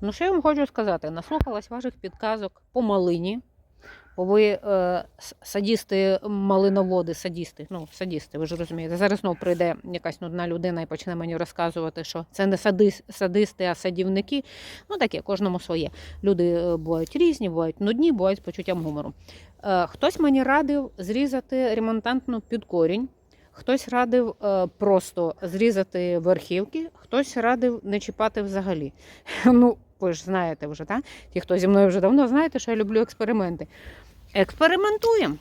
Ну, що я вам хочу сказати? Наслухалась ваших підказок по малині. Бо ви е, садісти, малиноводи, садісти, ну, садісти, ви ж розумієте. Зараз знов прийде якась нудна людина і почне мені розказувати, що це не садис, садисти, а садівники. Ну, таке, кожному своє. Люди е, бувають різні, бувають нудні, бувають з почуттям гумору. Е, хтось мені радив зрізати ремонтантну під корінь. Хтось радив е, просто зрізати верхівки, хтось радив не чіпати взагалі. Ну, ви ж знаєте вже, так? Ті, хто зі мною вже давно знаєте, що я люблю експерименти. Експериментуємо.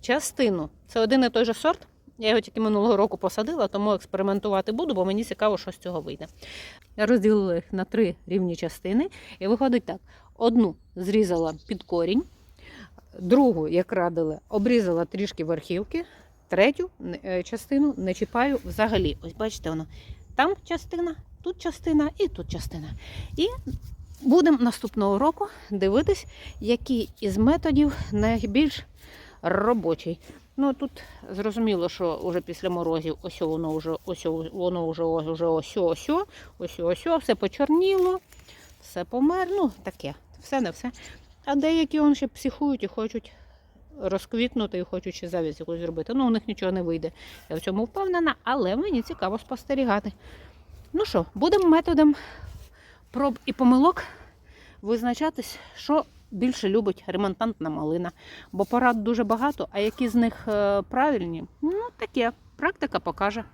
Частину. Це один і той же сорт. Я його тільки минулого року посадила, тому експериментувати буду, бо мені цікаво, що з цього вийде. Я розділила їх на три рівні частини, і виходить так: одну зрізала під корінь, другу, як радили, обрізала трішки верхівки, третю е, частину не чіпаю взагалі. Ось бачите, воно там частина, тут частина і тут частина. І будемо наступного року дивитись, який із методів найбільш робочий. Ну тут зрозуміло, що вже після морозів ось воно вже ось воно вже вже ось ось ось ось все почорніло, все помер. Ну таке, все не все. А деякі он ще психують і хочуть розквітнути і хочуть завість якусь зробити. Ну, у них нічого не вийде. Я в цьому впевнена, але мені цікаво спостерігати. Ну що, будемо методом проб і помилок визначатись, що більше любить ремонтантна малина. Бо порад дуже багато, а які з них е, правильні, ну таке, практика покаже.